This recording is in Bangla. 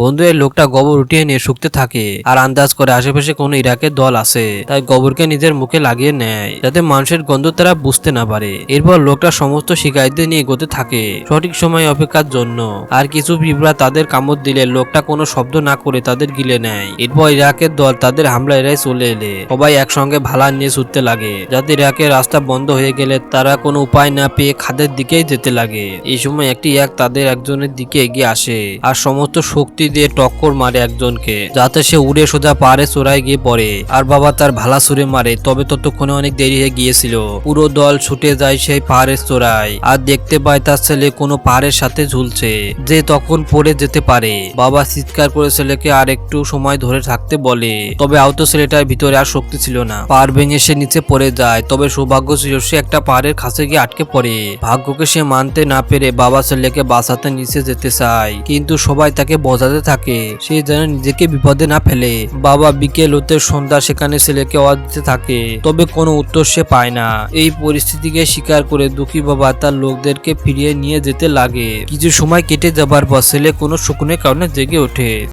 বন্ধু এই লোকটা গোবর উঠিয়ে নিয়ে শুকতে থাকে আর আন্দাজ করে আশেপাশে কোনো ইরাকের দল আছে। তাই গোবরকে নিজের মুখে লাগিয়ে নেয়, যাতে মানুষের গন্ধ তারা বুঝতে না পারে। এরপর লোকটা সমস্ত শিকায়তদের নিয়ে এগোতে থাকে, সঠিক সময় অপেক্ষার জন্য। আর কিছু পিঁপড়া তাদের কামড় দিলে লোকটা কোনো শব্দ না করে তাদের গিলে নেয়। এরপর ইরাকের দল তাদের হামলা এড়াই চলে এলে। সবাই একসঙ্গে ভালা নিয়ে ছুটতে লাগে, যাতে ইরাকের রাস্তা বন্ধ হয়ে গেলে তারা কোনো উপায় না পেয়ে খাদের দিকেই যেতে লাগে। এই সময় একটি এক তাদের একজনের দিকে এগিয়ে আসে, আর সমস্ত শক্তি দিয়ে টক্কর মারে একজনকে, যাতে সে উড়ে সোজা পাহাড়ে চড়াই গিয়ে পড়ে। আর বাবা তার ভালা সুরে মারে, তবে ততক্ষণে অনেক দেরি হয়ে গিয়েছিল। পুরো দল ছুটে যায় সেই পাহাড়ের চূড়ায় আর দেখতে পায় তার ছেলে কোনো পাহাড়ের সাথে ঝুলছে, যে তখন পড়ে যেতে পারে। বাবা চিৎকার করে ছেলেকে আর একটু সময় ধরে থাকতে বলে, তবে আহত ছেলেটার ভিতরে আর শক্তি ছিল না। পাহাড় ভেঙে সে নিচে পড়ে যায়, তবে সৌভাগ্য ছিল সে একটা পাহাড়ের কাছে গিয়ে আটকে পড়ে। ভাগ্যকে সে মানতে না পেরে বাবা ছেলেকে বাঁচাতে নিচে যেতে চায়, কিন্তু সবাই তাকে বোঝাতে থাকে। সে যেন নিজেকে বিপদে না ফেলে। বাবা বিকেল হতে সন্ধ্যা সেখানে ছেলেকে আওয়াজ দিতে থাকে। তবে কোনো উত্তর সে পায় না। এই পরিস্থিতিকে স্বীকার করে দুঃখী বাবা তার লোকদেরকে ফিরিয়ে নিয়ে যেতে লাগে। কিছু সময় কেটে যাবার পর ছেলে কোনো শকুনের কারণে জেগে ওঠে।